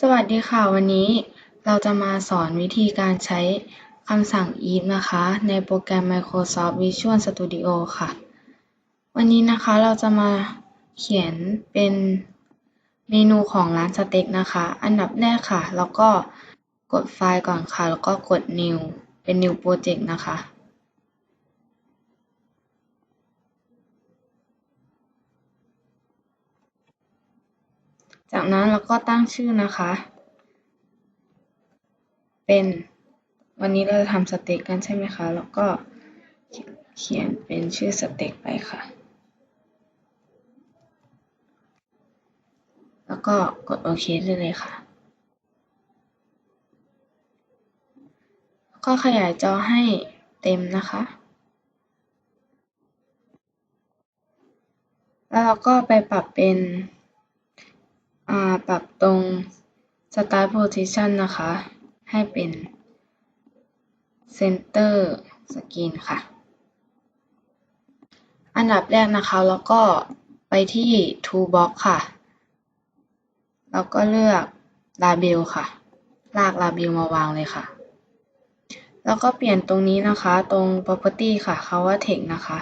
สวัสดีค่ะ วันนี้เราจะมาสอนวิธีการใช้คำสั่ง if นะคะ ในโปรแกรม Microsoft Visual Studio ค่ะ วันนี้นะคะเราจะมาเขียนเป็นเมนูของร้านสเต็กนะคะ อันดับแรกค่ะ แล้วก็กดไฟล์ก่อนค่ะ แล้วก็กด new เป็น new project นะคะ จากนั้นเราก็ตั้งชื่อนะคะ เป็นวันนี้เราจะทำสเต็กกันใช่ไหมคะ แล้วก็เขียนเป็นชื่อสเต็กไปค่ะ แล้วก็กดโอเคได้เลยค่ะ ก็ขยายจอให้เต็มนะคะ แล้วเราก็ไปปรับเป็น อ่า ปรับตรง Start Position นะคะ ให้เป็น Center Screen ค่ะ อันดับแรกนะคะ แล้วก็ไปที่ Toolbox ค่ะ แล้วก็เลือก Label ค่ะ ลาก Label มาวางเลยค่ะ แล้วก็เปลี่ยนตรงนี้นะคะ ตรง Property ค่ะคำว่า Text นะคะ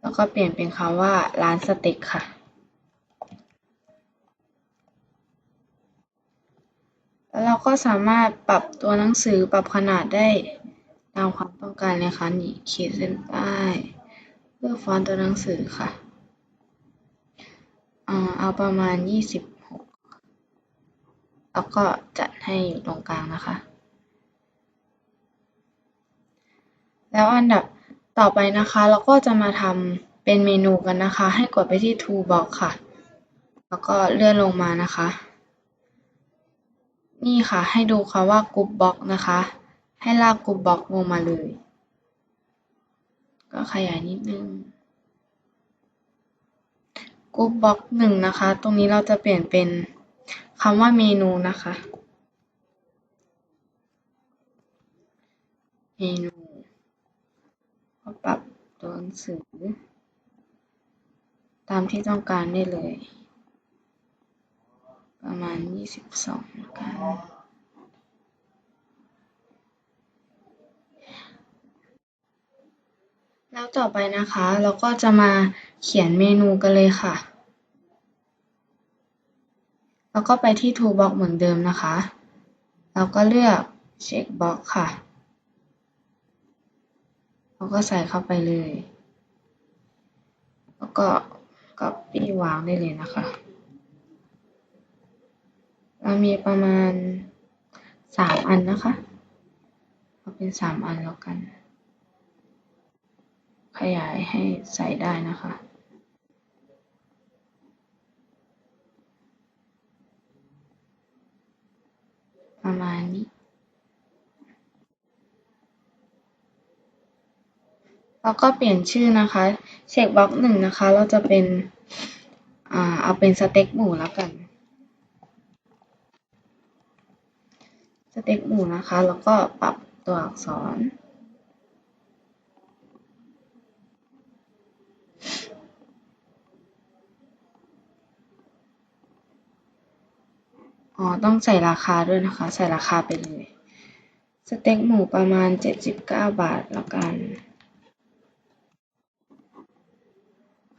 แล้วก็เปลี่ยนเป็นคำว่าร้านสเต็กค่ะ แล้วเราก็สามารถปรับตัวหนังสือปรับขนาดได้ตามความต้องการเลยค่ะนี่ขีดเส้นใต้เลือฟอนต์ตัวหนังสือค่ะเอาประมาณยี่สิบหกแล้วก็จัดให้อยู่ตรงกลางนะคะ แล้วอันดับต่อไปนะคะ เราก็จะมาทำเป็นเมนูกันนะคะ ให้กดไปที่ Toolbox ค่ะ แล้วก็เลื่อนลงมานะคะ นี่ค่ะ ให้ดูคำว่า Group Box นะคะ ให้ลาก Group Box ลงมาเลย ก็ขยายนิดนึง Group Box หนึ่งนะคะ ตรงนี้เราจะเปลี่ยนเป็นคำว่าเมนูนะคะ เมนูก็ปรับตัวหนังสือ ตามที่ต้องการได้เลย ประมาณยี่สิบสองแล้วกันแล้วต่อไปนะคะ เราก็จะมาเขียนเมนูกันเลยค่ะ แล้วก็ไปที่ Toolbox เหมือนเดิมนะคะ แล้วก็เลือก Checkbox ค่ะ แล้วก็ใส่เข้าไปเลย แล้วก็ Copy วางได้เลยนะคะ เรามีประมาณสามอันนะคะเอาเป็นสามอันแล้วกัน ขยายให้ใส่ได้นะคะประมาณนี้ แล้วก็เปลี่ยนชื่อนะคะ เช็คบล็อกหนึ่งนะคะ เราจะเป็น อ่า เอาเป็นสเต็กหมูแล้วกัน สเต็กหมูนะคะ แล้วก็ปรับตัวอักษร อ๋อ ต้องใส่ราคาด้วยนะคะ ใส่ราคาไปเลย สเต็กหมูประมาณเจ็ดสิบเก้าบาทแล้วกัน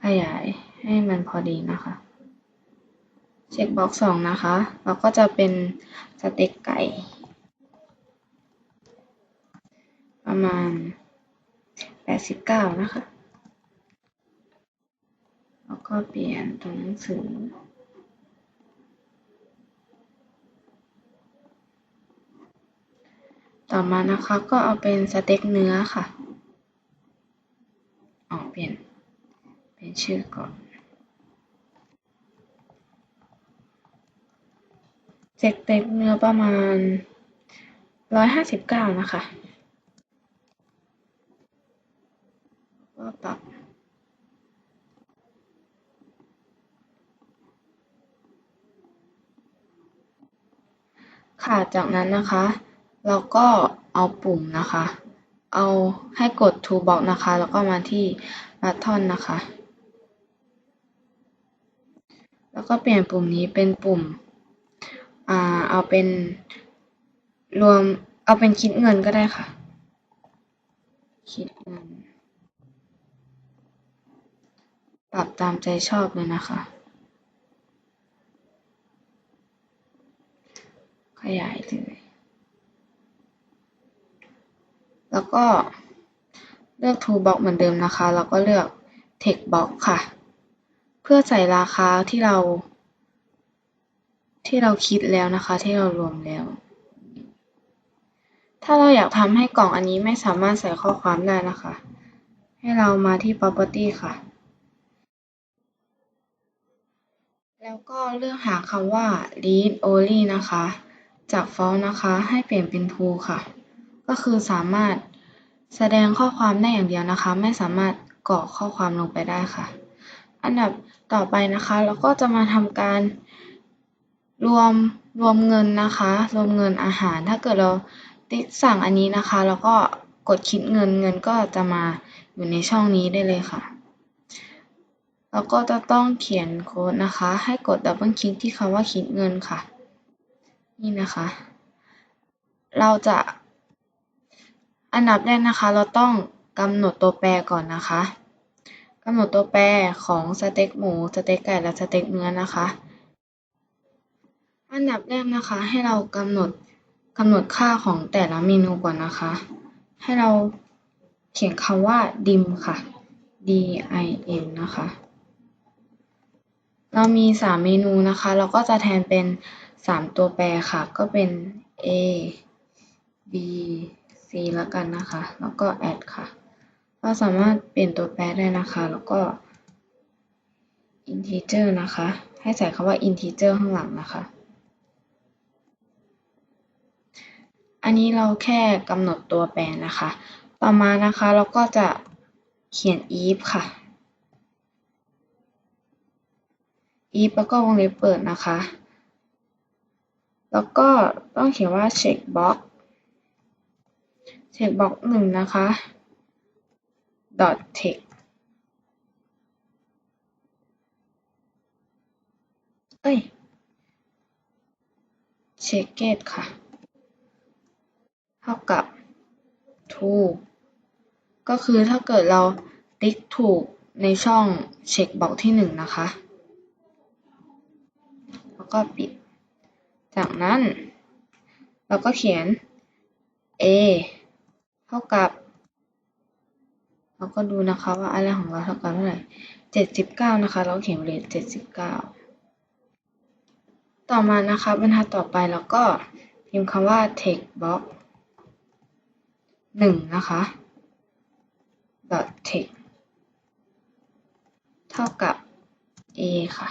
ขยายให้มันพอดีนะคะเช็คบ็อกสองนะคะ แล้วก็จะเป็นสเต็กไก่ ประมาณแปดสิบเก้านะคะ แล้วก็เปลี่ยนตัวหนังสือ ต่อมานะคะก็เอาเป็นสเต็กเนื้อค่ะอ๋อเปลี่ยนเป็นชื่อก่อน สเต็กเนื้อประมาณร้อยห้าสิบเก้านะคะ ก็ปรับค่ะ จากนั้นนะคะ เราก็เอาปุ่มนะคะ เอาให้กด Toolbox นะคะ แล้วก็มาที่ Button นะคะ แล้วก็เปลี่ยนปุ่มนี้เป็นปุ่ม อ่า เอาเป็นรวม เอาเป็นคิดเงินก็ได้ค่ะ คิดเงิน ปรับตามใจชอบเลยนะคะ ขยายเลย แล้วก็เลือก Toolbox เหมือนเดิมนะคะ แล้วก็เลือก Text Box ค่ะ เพื่อใส่ราคาที่เรา ที่เราคิดแล้วนะคะ ที่เรารวมแล้ว ถ้าเราอยากทำให้กล่องอันนี้ไม่สามารถใส่ข้อความได้นะคะ ให้เรามาที่ property ค่ะ แล้วก็เลือกหาคำว่า read only นะคะ จาก font นะคะ ให้เปลี่ยนเป็น true ค่ะ ก็คือสามารถแสดงข้อความได้อย่างเดียวนะคะ ไม่สามารถกรอกข้อความลงไปได้ค่ะ อันดับต่อไปนะคะ เราก็จะมาทำการ รวมรวมเงินนะคะ รวมเงินอาหาร ถ้าเกิดเราติ๊กสั่งอันนี้นะคะ แล้วก็กดคิดเงินเงินก็จะมาอยู่ในช่องนี้ได้เลยค่ะ แล้วก็จะต้องเขียนโค้ดนะคะ ให้กดดับเบิลคลิกที่คำว่าคิดเงินค่ะ นี่นะคะ เราจะอันดับแรกนะคะ เราต้องกำหนดตัวแปรก่อนนะคะกำหนดตัวแปรของสเต็กหมู สเต็กไก่และสเต็กเนื้อนะคะ อันดับแรกนะคะ ให้เรากำหนดกำหนดค่าของแต่ละเมนูก่อนนะคะ ให้เราเขียนคำว่า dim ค่ะ d i m นะคะ เรามีสามเมนูนะคะ เราก็จะแทนเป็นสามตัวแปรค่ะ ก็เป็น a b c แล้วกันนะคะ แล้วก็ add ค่ะ เราสามารถเปลี่ยนตัวแปรได้นะคะ แล้วก็ integer นะคะ ให้ใส่คำว่า integer ข้างหลังนะคะ อันนี้เราแค่กำหนดตัวแปรนะคะ ต่อมานะคะเราก็จะเขียน if ค่ะ if แล้วก็วงเล็บเปิดนะคะ แล้วก็ต้องเขียนว่า check box check box หนึ่งนะคะ dot text เอ้ย checked ค่ะ เท่ากับ true ก็คือถ้าเกิดเราติ๊กถูกในช่องเช็คบ็อกที่หนึ่งนะคะ ก็ปิด จากนั้น เราก็เขียน a เท่ากับ เราก็ดูนะคะว่าอะไรของเราเท่ากับเท่าไหร่เจ็ดสิบเก้านะคะ เราเขียนเลทเจ็ดสิบเก้าต่อมานะคะบรรทัดต่อไปเราก็พิมพ์คำว่า text box หนึ่งนะคะ dot text เท่ากับ a ค่ะ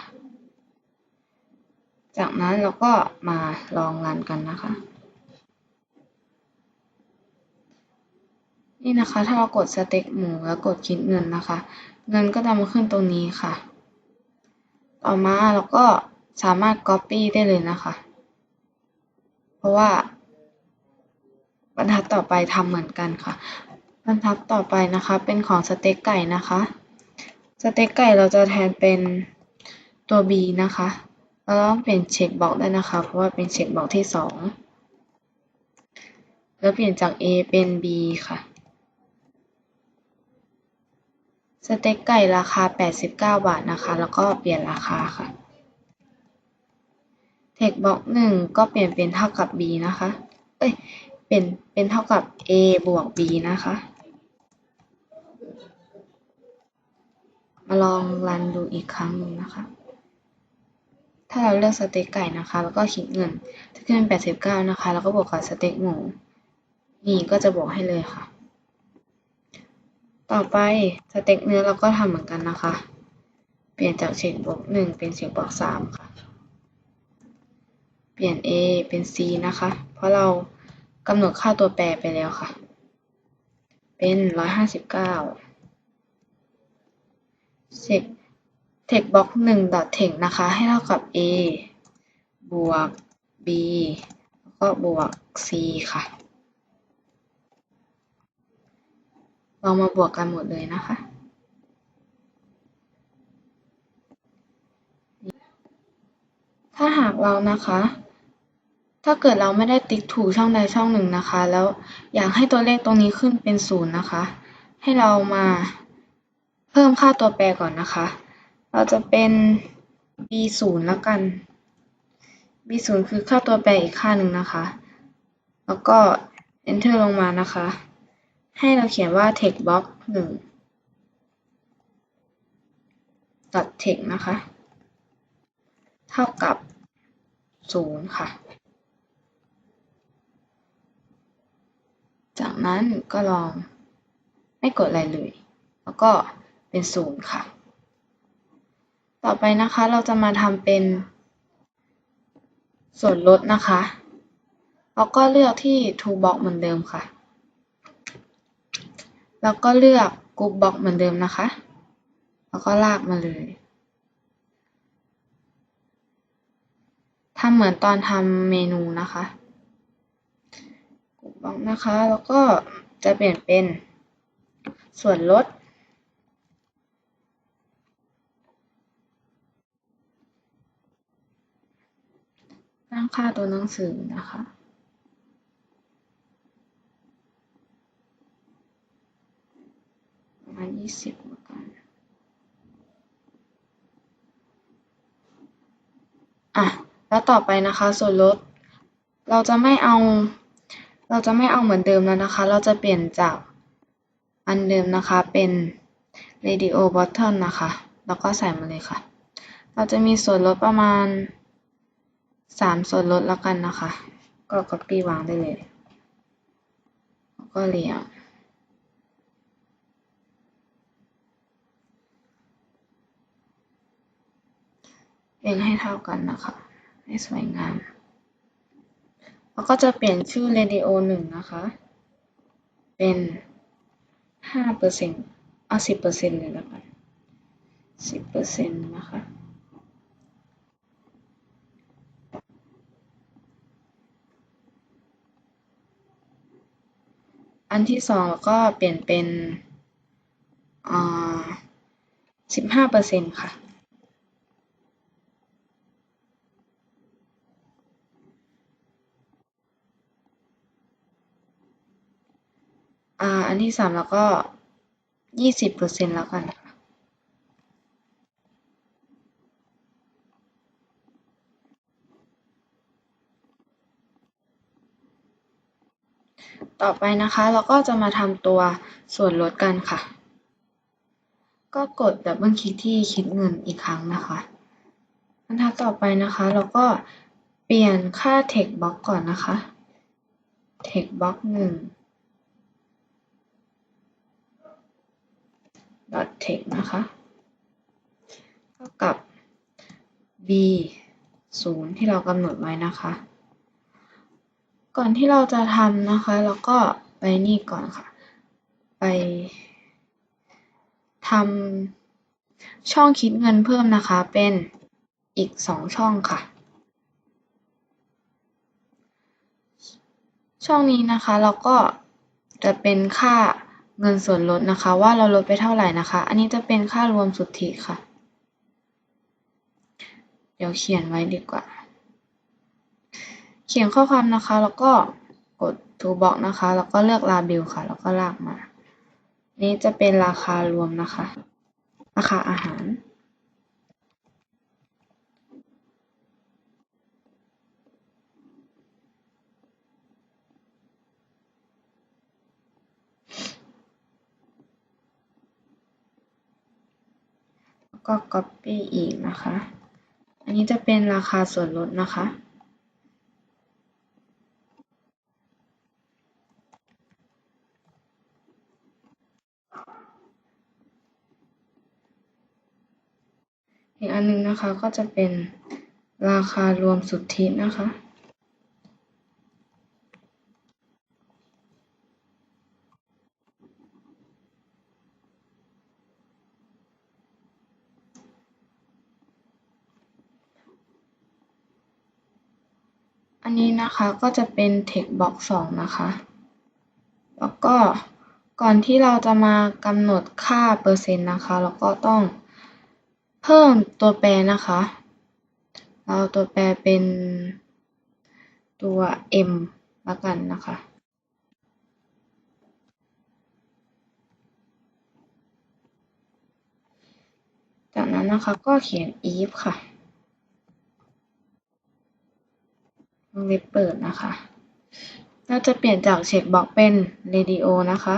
จากนั้นเราก็มาลองรันกันนะคะ นี่นะคะ ถ้าเรากดสเต็กหมูแล้วกดคิดเงินนะคะ เงินก็จะมาขึ้นตรงนี้ค่ะ ต่อมาเราก็สามารถ Copy ได้เลยนะคะ เพราะว่า บรรทัดต่อไปทำเหมือนกันค่ะ บรรทัดต่อไปนะคะเป็นของสเต็กไก่นะคะ สเต็กไก่เราจะแทนเป็นตัว B นะคะ เราต้องเปลี่ยนเช็คบ็อกได้นะคะ เพราะว่าเป็นเช็คบ็อกที่สองแล้วเปลี่ยนจาก A เป็น B ค่ะ สเต็กไก่ราคา 89 บาทนะคะ แล้วก็เปลี่ยนราคาค่ะ เทคบ็อกหนึ่งก็เปลี่ยนเป็นเท่ากับ B นะคะ เอ้ย เป็น เป็นเท่ากับ A บวก B นะคะ มาลองรันดูอีกครั้งหนึ่งนะคะ ถ้าเราเลือกสเต็กไก่นะคะ แล้วก็คิดเงิน จะขึ้นเป็น89 นะคะ แล้วก็บวกกับสเต็กหมู นี่ก็จะบวกให้เลยค่ะ ต่อไปสเต็กเนื้อเราก็ทำเหมือนกันนะคะ เปลี่ยนจากเฉดบวก1เป็นเฉดบวก3ค่ะ เปลี่ยน A เป็น C นะคะ เพราะเรากำหนดค่าตัวแปรไปแล้วค่ะ เป็น 159 10 t e x t box 1 dot text นะคะ ให้เท่ากับ a บวก b แล้วก็บวก c ค่ะลองมาบวกกันหมดเลยนะคะ ถ้าหากเรานะคะ ถ้าเกิดเราไม่ได้ติ๊กถูกช่องใดช่องหนึ่งนะคะ แล้วอยากให้ตัวเลขตรงนี้ขึ้นเป็นศูนย์นะคะ ให้เรามาเพิ่มค่าตัวแปรก่อนนะคะ เราจะเป็น b ศูนย์แล้วกัน b ศูนย์คือค่าตัวแปรอีกค่าหนึ่งนะคะ แล้วก็ enter ลงมานะคะ ให้เราเขียนว่า text box หนึ่ง dot text นะคะ เท่ากับศูนย์ค่ะ จากนั้นก็ลองไม่กดอะไรเลย แล้วก็เป็นศูนย์ค่ะ ไปนะคะเราจะมาทำเป็น ส่วนลดนะคะแล้วก็เลือกที่ toolbox เหมือนเดิมค่ะ แล้วก็เลือก group box เหมือนเดิมนะคะ แล้วก็ลากมาเลยทำเหมือนตอนทำเมนูนะคะ group box นะคะ แล้วก็จะเปลี่ยนเป็นส่วนลด ตั้งค่าตัวหนังสือนะคะประมาณยี่สิบเหมือนกันอะ แล้วต่อไปนะคะ ส่วนลด เราจะไม่เอา เราจะไม่เอาเหมือนเดิมแล้วนะคะ เราจะเปลี่ยนจากอันเดิมนะคะ เป็น radio button นะคะ แล้วก็ใส่มาเลยค่ะ เราจะมีส่วนลดประมาณ สามส่วนลดแล้วกันนะคะ ก็ copy วางได้เลย ก็เรียงเรียงให้เท่ากันนะคะ ให้สวยงาม แล้วก็จะเปลี่ยนชื่อ radio หนึ่งนะคะ เป็นห้าเปอร์เซ็นต์เอาสิบเปอร์เซ็นต์เลยแล้วกันสิบเปอร์เซ็นต์นะคะ อันที่สองก็เปลี่ยนเป็นอ่าสิบห้าเปอร์เซ็นต์ค่ะอ่าอันที่สามแล้วก็ยี่สิบเปอร์เซ็นต์แล้วกันค่ะ ต่อไปนะคะเราก็จะมาทำตัวส่วนลดกันค่ะ ก็กดดับเบิลคลิกที่คิดเงินอีกครั้งนะคะบรรทัดต่อไปนะคะ เราก็เปลี่ยนค่า text box ก่อนนะคะ text box หนึ่ง dot text นะคะเท่ากับ b ศูนย์ที่เรากำหนดไว้นะคะ ก่อนที่เราจะทำนะคะ เราก็ไปนี่ก่อนค่ะ ไปทำช่องคิดเงินเพิ่มนะคะ เป็นอีกสองช่องค่ะ ช่องนี้นะคะเราก็จะเป็นค่าเงินส่วนลดนะคะ ว่าเราลดไปเท่าไหร่นะคะ อันนี้จะเป็นค่ารวมสุทธิค่ะ เดี๋ยวเขียนไว้ดีกว่า เขียนข้อความนะคะ แล้วก็กด toolbox นะคะ แล้วก็เลือก label ค่ะ แล้วก็ลากมา นี้จะเป็นราคารวมนะคะ ราคาอาหาร แล้วก็ copy อีกนะคะ อันนี้จะเป็นราคาส่วนลดนะคะ อีกอันหนึงนะคะก็จะเป็นราคารวมสุทธินะคะ อันนี้นะคะก็จะเป็น text box 2 นะคะ แล้วก็ก่อนที่เราจะมากำหนดค่าเปอร์เซ็นต์นะคะ เราก็ต้อง เพิ่มตัวแปรนะคะ เราตัวแปรเป็นตัว m ละกันนะคะ จากนั้นนะคะก็เขียน if ค่ะวงเล็บเปิดนะคะ เราจะเปลี่ยนจากเช็คบ็อกเป็น radio นะคะ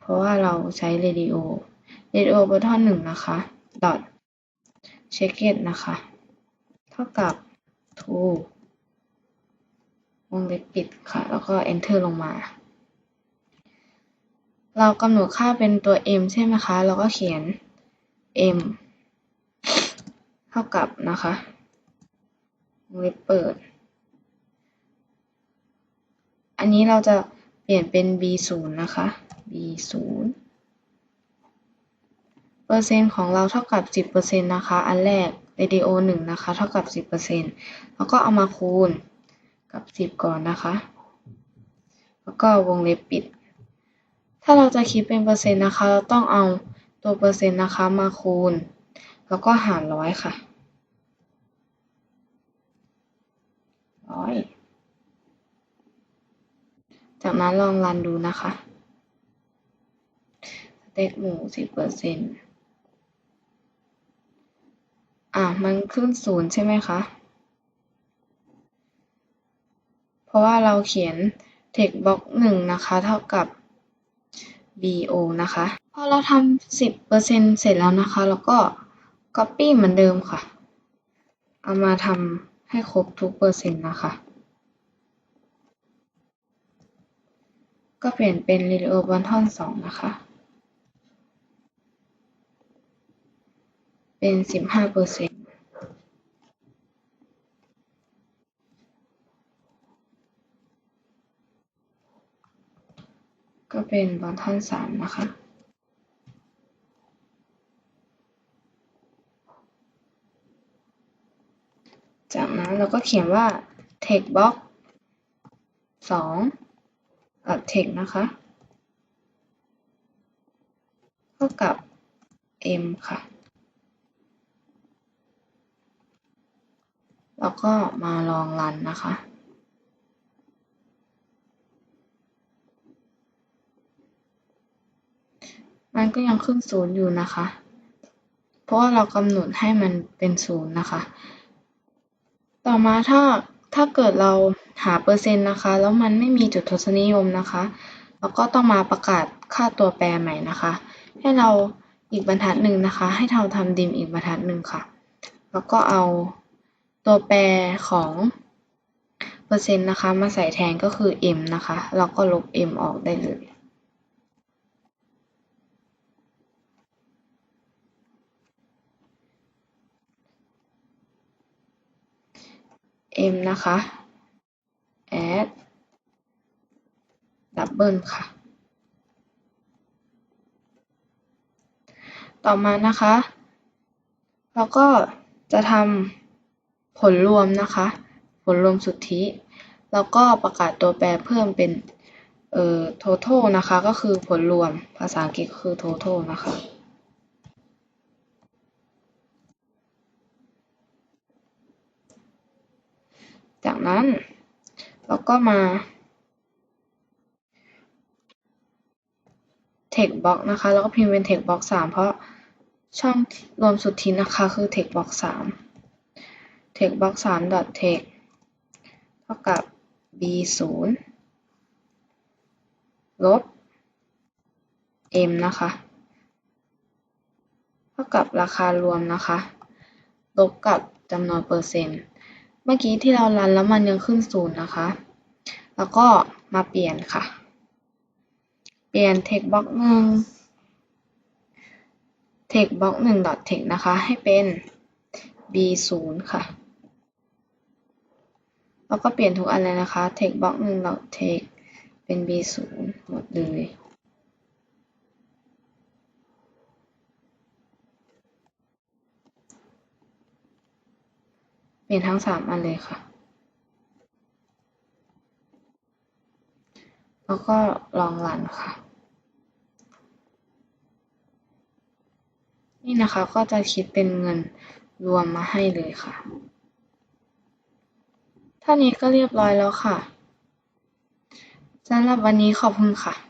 เพราะว่าเราใช้ radio radio button หนึ่งนะคะ dot check it นะคะ เท่ากับ true วงเล็บปิดค่ะ แล้วก็ enter ลงมา เรากำหนดค่าเป็นตัว m ใช่ไหมคะ เราก็เขียน m เท่ากับนะคะวงเล็บเปิด อันนี้เราจะเปลี่ยนเป็น b 0นะคะ b 0 เปอร์เซ็นต์ของเราเท่ากับ 10%นะคะ อันแรก radio 1นะคะ เท่ากับ 10%แล้วก็เอามาคูณกับ 10 ก่อนนะคะ แล้วก็วงเล็บปิด ถ้าเราจะคิดเป็นเปอร์เซ็นต์นะคะ เราต้องเอาตัวเปอร์เซ็นต์นะคะมาคูณ แล้วก็หารร้อยค่ะร้อยจากนั้นลองรันดูนะคะสเต็กหมูสิบเปอร์เซ็นต์ อะมันขึ้นศูนย์ใช่ไหมคะ เพราะว่าเราเขียน text box หนึ่งนะคะ เท่ากับ bo นะคะ พอเราทำสิบเปอร์เซ็นเสร็จแล้วนะคะ แล้วก็ copy เหมือนเดิมค่ะ เอามาทำให้ครบทุกเปอร์เซ็นต์นะคะ ก็เปลี่ยนเป็น radio button สองนะคะ เป็นสิบห้าเปอร์เซ็นต์ก็เป็นบอททอนสามนะคะ จากนั้นเราก็เขียนว่า text box สองกับ text นะคะเท่ากับ m ค่ะ แล้วก็มาลองรันนะคะ มันก็ยังขึ้นศูนย์อยู่นะคะ เพราะว่าเรากำหนดให้มันเป็นศูนย์นะคะ ต่อมาถ้าถ้าเกิดเราหาเปอร์เซ็นต์นะคะ แล้วมันไม่มีจุดทศนิยมนะคะเราก็ต้องมาประกาศค่าตัวแปรใหม่นะคะ ให้เราอีกบรรทัดหนึ่งนะคะ ให้เราทำดิมอีกบรรทัดหนึ่งค่ะ แล้วก็เอา ตัวแปรของเปอร์เซ็นต์นะคะ มาใส่แทนก็คือ m นะคะเราก็ลบ m ออกได้เลย m นะคะ add double ค่ะ ต่อมานะคะเราก็จะทำ ผลรวมนะคะ ผลรวมสุทธิ แล้วก็ประกาศตัวแปรเพิ่มเป็นเอ่อ total นะคะก็คือผลรวมภาษาอังกฤษคือ total นะคะจากนั้นเราก็มา text box นะคะ แล้วก็พิมพ์เป็น text box 3 เพราะช่องรวมสุทธินะคะ คือ text box 3 text box 3 dot text เท่ากับ b 0ลบ m นะคะ เท่ากับราคารวมนะคะ ลบกับจำนวนเปอร์เซ็นต์ เมื่อกี้ที่เรารันแล้วมันยังขึ้นศูนย์นะคะ แล้วก็มาเปลี่ยนค่ะ เปลี่ยน text box หนึ่ง text box หนึ่ง dot text นะคะ ให้เป็น b 0ค่ะ แล้วก็เปลี่ยนทุกอันเลยนะคะ text box หนึ่ง dot text เป็น b 0หมดเลยเปลี่ยนทั้งสามอันเลยค่ะ แล้วก็ลองรันค่ะ นี่นะคะก็จะคิดเป็นเงินรวมมาให้เลยค่ะ เท่านี้ก็เรียบร้อยแล้วค่ะ สำหรับวันนี้ขอบคุณค่ะ